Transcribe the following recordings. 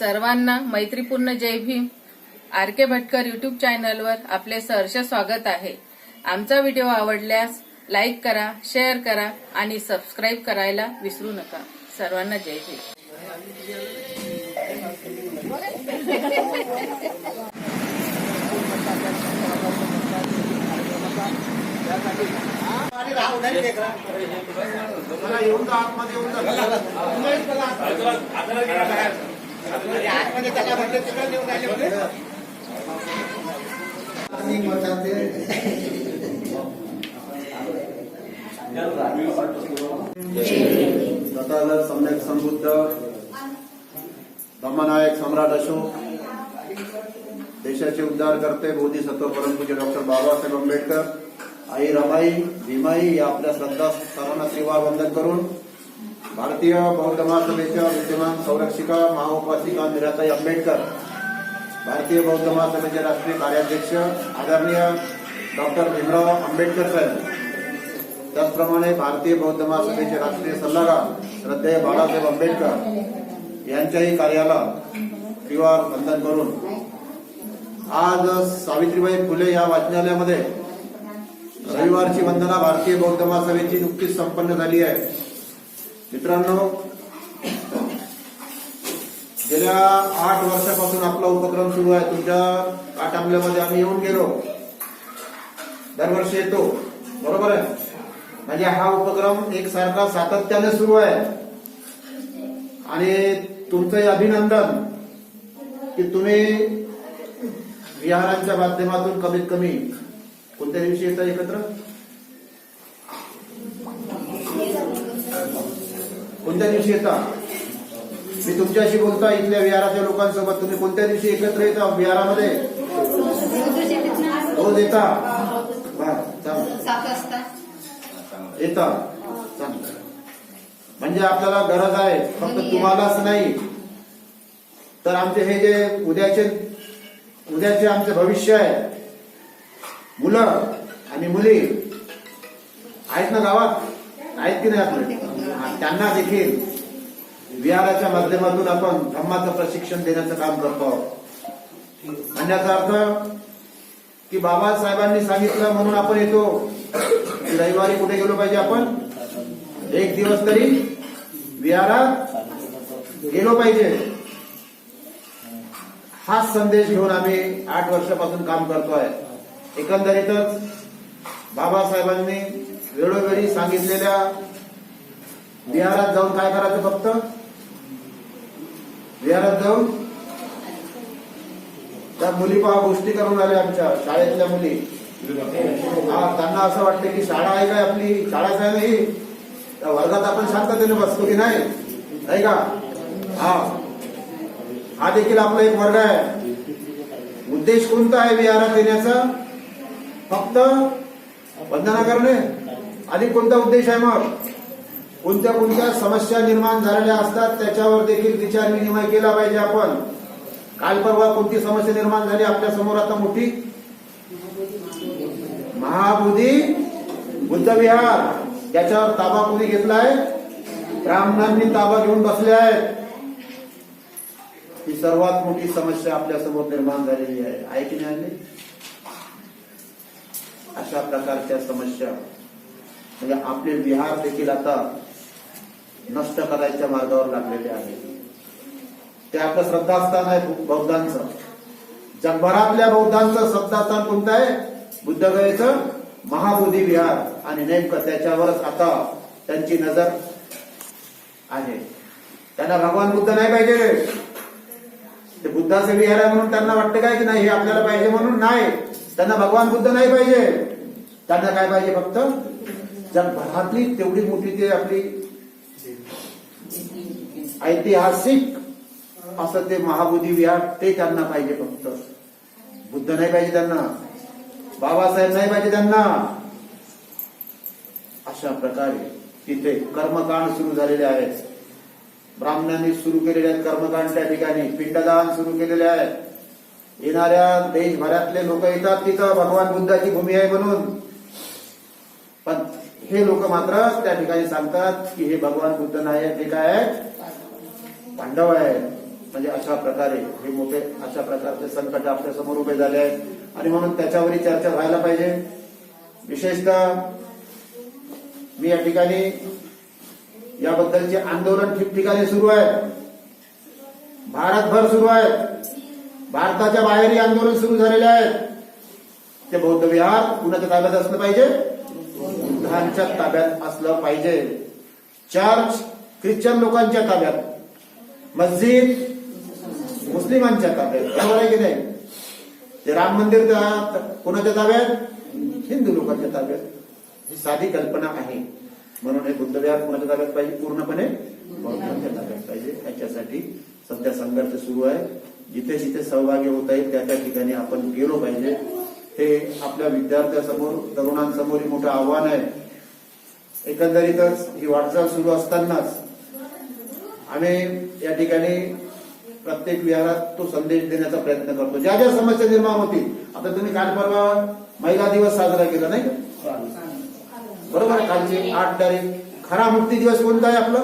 सर्वांना मैत्रीपूर्ण Jai Bhim R K Bhatkar YouTube चॅनलवर आपले सहर्ष स्वागत आहे आमचा व्हिडिओ आवडल्यास लाईक करा शेअर करा आणि सबस्क्राईब करायला विसरू नका सर्वांना जय भीम मला सम्यक समृद्ध धम्मनायक सम्राट अशोक देशाचे उद्धार करते बोधिसत्व परमपूज्य डॉक्टर बाबासाहेब आंबेडकर आई रमाई भीमाई या आपल्या श्रद्धा सर्वांना सेवा वंदन करून भारतीय बौद्ध महासभेच्या विद्यमान संरक्षिका महाउपासिका निराताई आंबेडकर भारतीय बौद्ध महासभेचे राष्ट्रीय कार्याध्यक्ष आदरणीय डॉक्टर भीमराव आंबेडकर साहेब. त्याचप्रमाणे भारतीय बौद्ध महासभेचे राष्ट्रीय सल्लागार श्रद्धेय बाळासाहेब आंबेडकर यांच्याही कार्याला त्रिवार वंदन करून आज सावित्रीबाई फुले या वाचनालयामध्ये रविवारची वंदना भारतीय बौद्ध महासभेची नुकतीच संपन्न झाली आहे. मित्रांनो गेल्या आठ वर्षापासून आपला उपक्रम सुरू आहे. तुमच्या काटांबल्यामध्ये आम्ही येऊन गेलो. दरवर्षी येतो. बरोबर आहे? म्हणजे हा उपक्रम एकसारखा सातत्याने सुरू आहे. आणि तुमचंही अभिनंदन की तुम्ही विहारांच्या माध्यमातून कमीत कमी कोणत्या दिवशी येता एकत्र? कोणत्या दिवशी येता? मी तुमच्याशी बोलता इथल्या विहाराच्या लोकांसोबत. तुम्ही कोणत्या दिवशी एकत्र येता विहारामध्ये? रोज येता? चांगलं म्हणजे आपल्याला गरज आहे फक्त तुम्हालाच नाही. तर आमचे हे जे उद्याचे उद्याचे आमचे भविष्य आहे. मुलं आणि मुली आहेत ना गावात? आहेत की नाही आपले? हा, त्यांना देखील विहाराच्या माध्यमातून आपण धम्माचं प्रशिक्षण देण्याचं काम करतो आहोत. म्हणण्याचा अर्थ की बाबासाहेबांनी सांगितलं म्हणून आपण येतो की रविवारी कुठे गेलो पाहिजे आपण? एक दिवस तरी विहारात गेलो पाहिजे. हाच संदेश घेऊन आम्ही आठ वर्षापासून काम करतोय. एकंदरीतच बाबासाहेबांनी वेळोवेळी सांगितलेल्या विहारात जाऊन काय करायचं फक्त? विहारात जाऊन त्या मुली पहा गोष्टी करून आल्या आमच्या शाळेतल्या मुली. हा त्यांना असं वाटतं की शाळा आहे काय आपली? शाळाच आहे नाही. त्या वर्गात आपण शांततेने बसतो की नाही? आहे का? हा. हा देखील आपला एक वर्ग आहे. उद्देश कोणता आहे विहारात येण्याचा? फक्त वंदना करणे. आणि कोणता उद्देश आहे मग? कोणत्या कोणत्या समस्या निर्माण झालेल्या असतात त्याच्यावर देखील विचार विनिमय केला पाहिजे आपण. काल परवा कोणती समस्या निर्माण झाली आपल्यासमोर आता मोठी? महाबोधी बुद्ध विहार. त्याच्यावर ताबा कोणी घेतलाय? ब्राह्मणांनी ताबा घेऊन बसले आहेत. ही सर्वात मोठी समस्या आपल्यासमोर निर्माण झालेली आहे. आहे की नाही अशा प्रकारच्या समस्या. म्हणजे आपले विहार देखील आता नष्ट करायच्या मार्गावर लागलेले आहे. ते आपलं श्रद्धास्थान आहे बौद्धांचं. जगभरातल्या बौद्धांचं श्रद्धास्थान कोणतं आहे? बुद्धगयेचं महाबोधी विहार. आणि नेमकं त्याच्यावरच आता त्यांची नजर आहे. त्यांना भगवान बुद्ध नाही पाहिजे. ते बुद्धाचं विहार आहे म्हणून त्यांना वाटतं काय की नाही हे आपल्याला पाहिजे म्हणून नाही. त्यांना भगवान बुद्ध नाही पाहिजे. त्यांना काय पाहिजे फक्त? जगभरातली तेवढी मोठी ते आपली ऐतिहासिक असं ते महाबोधी विहार ते त्यांना पाहिजे फक्त. बुद्ध नाही पाहिजे त्यांना. बाबासाहेब नाही पाहिजे त्यांना. अशा प्रकारे तिथे कर्मकांड सुरू झालेले आहेत. ब्राह्मणांनी सुरू केलेले आहेत कर्मकांड त्या ठिकाणी. पिंडदान सुरू केलेले आहेत. येणाऱ्या देशभरातले लोक येतात तिथं. भगवान बुद्धाची भूमी आहे म्हणून. पण हे लोक मात्र त्या ठिकाणी सांगतात की हे भगवान बुद्ध नाही आहेत. काय आहेत? पांडव आहे म्हणजे अशा प्रकारे हे मोठे अशा प्रकारचे संकट आपल्यासमोर उभे झाले आहेत. आणि म्हणून त्याच्यावरही चर्चा व्हायला पाहिजे. विशेषतः मी या ठिकाणी याबद्दलचे आंदोलन ठिकठिकाणी सुरू आहे. भारतभर सुरू आहे. भारताच्या बाहेरही आंदोलन सुरू झालेले आहेत ते बौद्ध विहार कुणाच्या ताब्यात असलं पाहिजे? बुद्धांच्या ताब्यात असलं पाहिजे. चर्च ख्रिश्चन लोकांच्या ताब्यात. मस्जिद मुस्लिमांच्या ताब्यात. बरोबर आहे की नाही? ते राम मंदिर त्या- कोणाच्या ताब्यात? हिंदू लोकांच्या ताब्यात. ही साधी कल्पना आहे. म्हणून हे बुद्ध कोणाच्या ताब्यात पाहिजे? पूर्णपणे बौद्धांच्या ताब्यात पाहिजे. याच्यासाठी सध्या संघर्ष सुरू आहे. जिथे जिथे सहभागी होत आहेत त्या त्या ठिकाणी आपण गेलो पाहिजे. हे आपल्या विद्यार्थ्यासमोर तरुणांसमोर हे मोठं आव्हान आहे. एकंदरीतच ही वाटचाल सुरू असतानाच आम्ही या ठिकाणी प्रत्येक विहारात तो संदेश देण्याचा प्रयत्न करतो. ज्या ज्या समस्या निर्माण होतील आता तुम्ही काल परवा महिला दिवस साजरा केला नाही का? बरोबर आहे कालची आठ तारीख. खरा मुक्ती दिवस कोणता आहे आपला?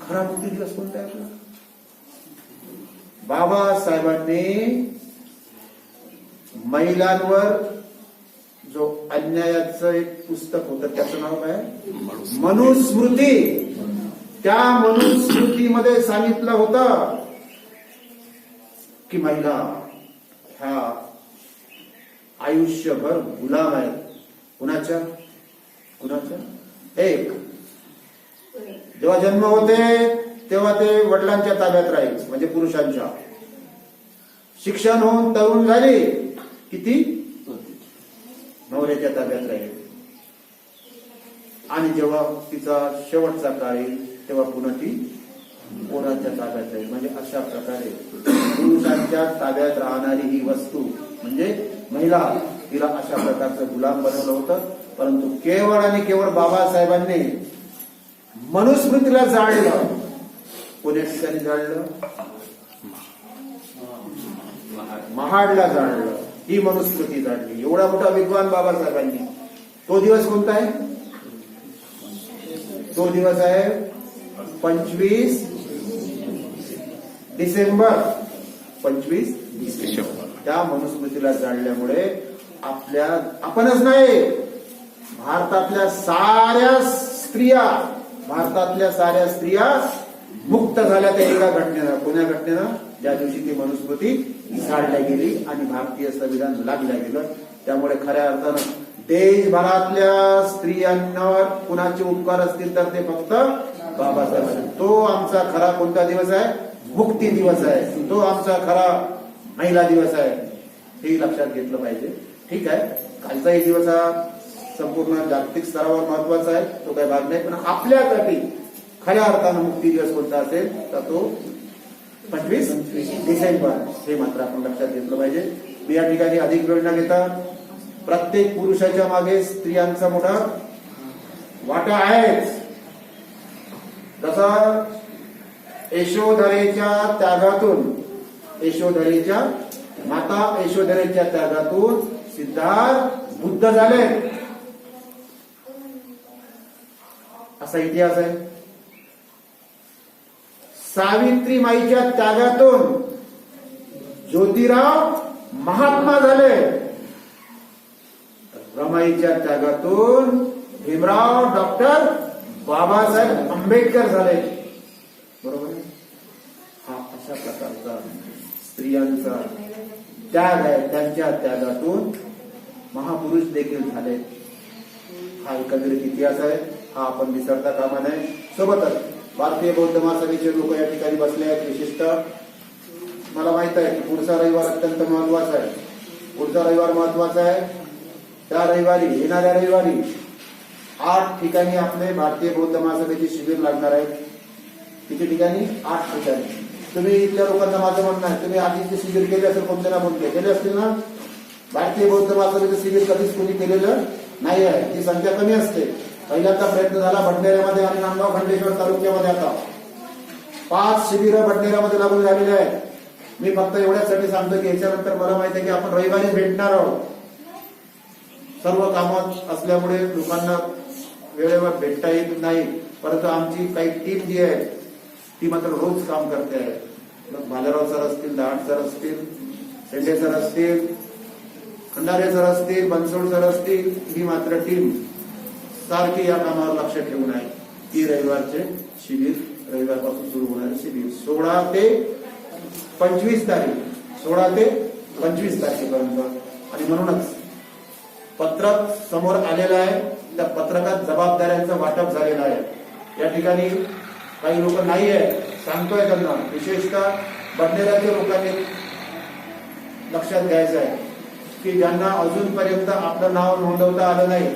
खरा मुक्ती दिवस कोणता आहे आपला? बाबासाहेबांनी महिलांवर जो अन्यायाचं एक पुस्तक होतं त्याचं नाव काय? मनुस्मृती. त्या मनुस्मृतीमध्ये सांगितलं होतं की महिला ह्या आयुष्यभर गुलाम आहे कुणाच्या? कुणाच्या? एक. जेव्हा जन्म होते तेव्हा ते वडिलांच्या ताब्यात राहील म्हणजे पुरुषांच्या. शिक्षण होऊन तरुण झाले किती? नवऱ्याच्या ताब्यात राहील. आणि जेव्हा तिचा शेवटचा काळ येईल तेव्हा पुन्हा ती कोणाच्या ताब्यात जाईल म्हणजे अशा प्रकारे पुरुषांच्या ताब्यात राहणारी ही वस्तू म्हणजे महिला तिला अशा प्रकारचं गुलाम बनवलं होतं. परंतु केवळ आणि केवळ बाबासाहेबांनी मनुस्मृतीला जाळलं. कोण्या ठिकाणी जाळलं? महाडला जाळलं. ही मनुस्मृती जाळली. एवढा मोठा विद्वान बाबासाहेबांनी. तो दिवस कोणता आहे? तो दिवस आहे पंचवीस डिसेंबर. पंचवीस डिसेंबर. त्या मनुस्मृतीला जाळल्यामुळे आपल्या आपणच नाही भारतातल्या साऱ्या स्त्रिया भारतातल्या साऱ्या स्त्रिया मुक्त झाल्या त्या एका घटनेनं. कोण्या घटनेनं? ज्या दिवशी ती मनुस्मृती जाळल्या गेली आणि भारतीय संविधान लागल्या गेलं. त्यामुळे खऱ्या अर्थानं देशभरातल्या स्त्रियांवर कुणाचे उपकार असतील तर ते फक्त बाबासाहेब तो आमचा खरा कोणता दिवस आहे? मुक्ती दिवस आहे. तो आमचा खरा महिला दिवस आहे. हे लक्षात घेतलं पाहिजे. ठीक आहे. कालचाही दिवस हा संपूर्ण जागतिक स्तरावर महत्त्वाचा आहे. तो काही भाग नाही. पण आपल्यासाठी खऱ्या अर्थानं मुक्ती दिवस कोणता असेल तर तो पंचवीस डिसेंबर. हे मात्र आपण लक्षात घेतलं पाहिजे. मी या ठिकाणी अधिक वेळ न घेता प्रत्येक पुरुषाच्या मागे स्त्रियांचा मोठा वाटा आहेच. जसा यशोधरेच्या त्यागातून यशोधरेच्या माता यशोधरेच्या त्यागातून सिद्धार्थ बुद्ध झाले. असा इतिहास आहे. सावित्री माईच्या त्यागातून ज्योतिराव महात्मा झाले. रमाईच्या त्यागातून भीमराव डॉक्टर बाबासाहेब आंबेडकर झाले. बरोबर आहे? हा अशा प्रकारचा स्त्रियांचा त्याग आहे. त्यांच्या त्यागातून महापुरुष देखील झाले. हा एकंदरीत इतिहास आहे. हा आपण विसरता कामा नये. सोबतच भारतीय बौद्ध महासभेचे लोक या ठिकाणी बसले आहेत विशिष्ट. मला माहीत आहे की पुढचा रविवार अत्यंत महत्त्वाचा आहे. पुढचा रविवार महत्त्वाचा आहे. त्या रविवारी येणाऱ्या रविवारी आठ ठिकाणी आपले भारतीय बौद्ध महासभेचे शिबिर लागणार आहे किती ठिकाणी आठ ठिकाणी. तुम्ही इथल्या लोकांना माझं म्हणणं आहे तुम्ही आधीचे शिबिर केले असेल कोणते ना कोणते केले असतील ना? भारतीय बौद्ध महासभेचं शिबिर कधीच कोणी केलेलं नाही आहे. ती संख्या कमी असते. पहिल्यांदा प्रयत्न झाला भंडेऱ्यामध्ये आणि नांदगाव खंडेश्वर तालुक्यामध्ये आता. पाच शिबिरं भंडेऱ्यामध्ये लागू झालेली आहेत. मी फक्त एवढ्यासाठी सांगतो की याच्यानंतर मला माहिती आहे की आपण रविवारी भेटणार आहोत. सर्व कामात असल्यामुळे लोकांना वेळेवर भेटता येत नाही. परंतु आमची काही टीम जी आहे ती मात्र रोज काम करते आहे. मग भालेराव सर असतील दहाट सर असतील शेंडे सर असतील खंडारे सर असतील बनसोड सर असतील ही मात्र टीम सारखी या कामावर लक्ष ठेवून आहे. ती रविवारचे शिबिर रविवारपासून सुरू होणारे शिबिर. सोळा ते पंचवीस तारीख सोळा ते पंचवीस तारखेपर्यंत. आणि म्हणूनच पत्रक समोर आलेलं आहे. त्या पत्रकात जबाबदाऱ्यांचं वाटप झालेलं आहे. या ठिकाणी काही लोक नाही आहे सांगतोय त्यांना. विशेषतः बडनेराच्या लोकांनी लक्षात घ्यायचं आहे की ज्यांना अजूनपर्यंत आपलं नाव नोंदवता आलं नाही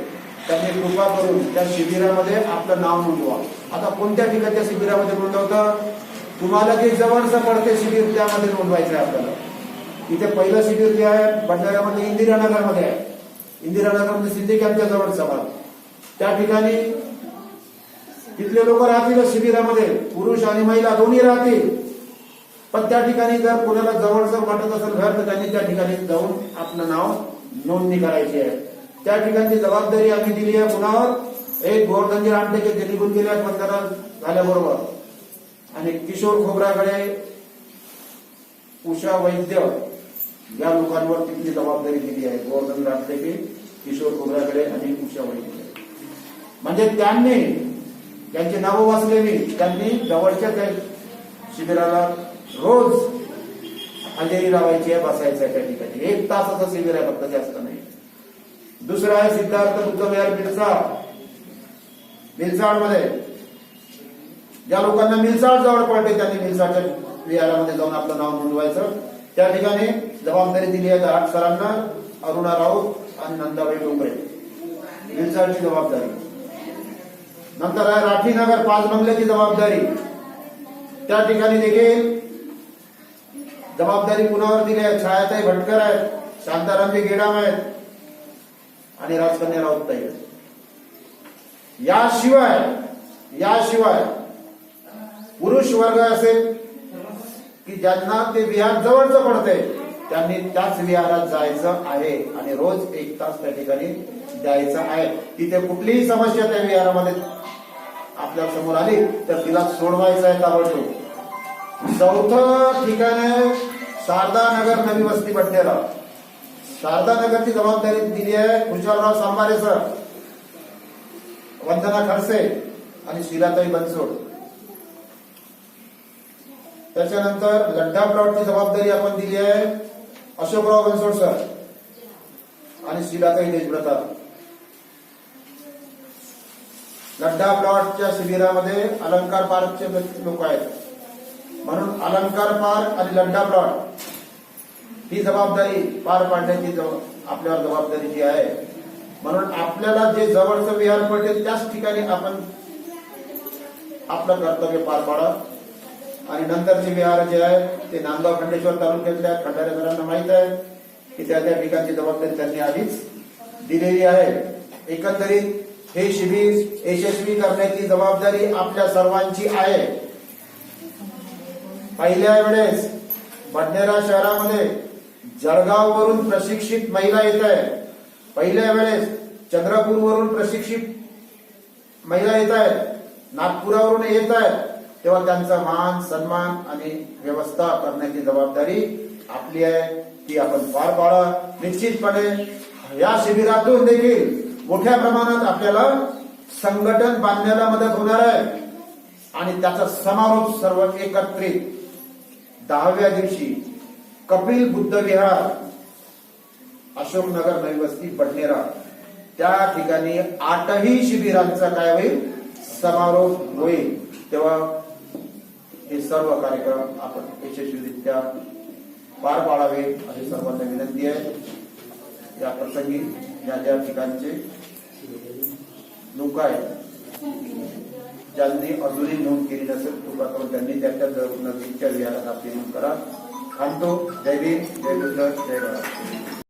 त्यांनी कृपा करून त्या शिबिरामध्ये आपलं नाव नोंदवा. आता कोणत्या ठिकाणच्या शिबिरामध्ये नोंदवतं? तुम्हाला जे जवळचं पडते शिबिर त्यामध्ये नोंदवायचं आहे आपल्याला. इथे पहिलं शिबिर जे आहे बंजाऱ्यामध्ये इंदिरानगरमध्ये आहे. इंदिरानगरमध्ये सिंधी कॅम्पच्या जवळ भाग त्या ठिकाणी तिथले लोक राहतील शिबिरामध्ये पुरुष आणि महिला दोन्ही राहतील. पण त्या ठिकाणी जर कोणाला जवळचं वाटत असेल घर तर त्यांनी त्या ठिकाणी जाऊन आपलं नाव नोंदणी करायची आहे. त्या ठिकाणची जबाबदारी आम्ही दिली आहे कुणावर? एक गोरधनजी रामटेके ते निघून गेले आहेत मतदान झाल्याबरोबर. आणि किशोर खोबराकडे उषा वैद्य या लोकांवर तिथली जबाबदारी दिली आहे. गोवर्धन रामटेके किशोर खोबराकडे आणि उषा वैद्य. म्हणजे त्यांनी त्यांची नावं वाचलेली त्यांनी जवळच्या त्या शिबिराला रोज हजेरी लावायची आहे बसायचं आहे त्या ठिकाणी. एक तासाचं शिबिर आहे फक्त जास्त नाही. दुसरं आहे सिद्धार्थ बुद्धविहार मिरसाळ मिरसाळमध्ये ज्या लोकांना मिरसाळ जवळ पडते त्यांनी मिरसाळच्या विहारामध्ये जाऊन आपलं नाव नोंदवायचं. त्या ठिकाणी जबाबदारी दिली आहे आठ सरांना अरुणा राऊत आणि नंदाबाई डोंगरे. मिरसाळची जबाबदारी. नंतर आहे राठीनगर पाच बंगल्याची जबाबदारी. त्या ठिकाणी देखील जबाबदारी कुणावर दिली आहे? छायाताई भटकर आहेत शांतारामजी गेडाम आहेत आणि राजकन्या राऊतताई आहेत. याशिवाय याशिवाय पुरुष वर्ग असेल की ज्यांना ते विहार जवळचं पडते त्यांनी त्याच विहारात जायचं आहे आणि रोज एक तास त्या ठिकाणी द्यायचं आहे. तिथे कुठलीही समस्या त्या विहारामध्ये आपल्यासमोर आली तर तिला सोडवायचं आहे ताबडतोब. चौथं ठिकाण आहे शारदानगर नवी वस्ती पट्ट्याला शारदानगरची जबाबदारी दिली आहे खुशालराव सांबारे सर वंदना खडसे आणि शिलाताई बनसोड. त्याच्यानंतर लड्डा प्लॉटची जबाबदारी आपण दिली आहे. अशोकराव बनसोड सर. आणि शिलाताई देशव्रता लड्डा प्लॉटच्या शिबिरामध्ये अलंकार पार्कचे लोक आहेत. म्हणून अलंकार पार्क आणि लड्डा प्लॉट ही जबाबदारी पार पाडण्याची आपल्यावर जबाबदारी जी आहे. म्हणून आपल्याला जे जवळचं विहार पडते त्याच ठिकाणी आपण आपलं कर्तव्य पार पाडा. आणि नंतरचे विहार जे आहे ते नांदगाव खंडेश्वर तालुक्यातल्या खंडारे सरांना माहीत आहे की त्या त्या ठिकाणची जबाबदारी त्यांनी आधीच दिलेली आहे. एकंदरीत हे शिबिर यशस्वी करण्याची जबाबदारी आपल्या सर्वांची आहे. पहिल्या वेळेस बडनेरा शहरामध्ये जळगाववरून प्रशिक्षित महिला येत आहे पहिल्या वेळेस चंद्रपूरवरून प्रशिक्षित महिला येत आहेत. नागपुरावरून येत आहेत. तेव्हा त्यांचा मान सन्मान आणि व्यवस्था करण्याची जबाबदारी आपली आहे ती आपण पार पाडा. निश्चितपणे या शिबिरातून देखील मोठ्या प्रमाणात आपल्याला संघटन बांधण्याला मदत होणार आहे. आणि त्याचा समारोप सर्व एकत्रित दहाव्या दिवशी कपिल बुद्ध विहार अशोकनगर नवी वस्ती बडनेरा त्या ठिकाणी आठही शिबिरांचा काय होईल? समारोप होईल. तेव्हा हे सर्व कार्यक्रम आपण यशस्वीरित्या पार पाडावे अशी सर्वांना विनंती आहे. या प्रसंगी ज्या ज्या ठिकाणचे लोक आहेत ज्यांनी अजूनही नोंद केली नसेल कृपा करून त्यांनी त्याच्या नजीकच्या विहारात आपली नोंद करा. थांबतो. जय भीम. जय बुद्ध जय भारत.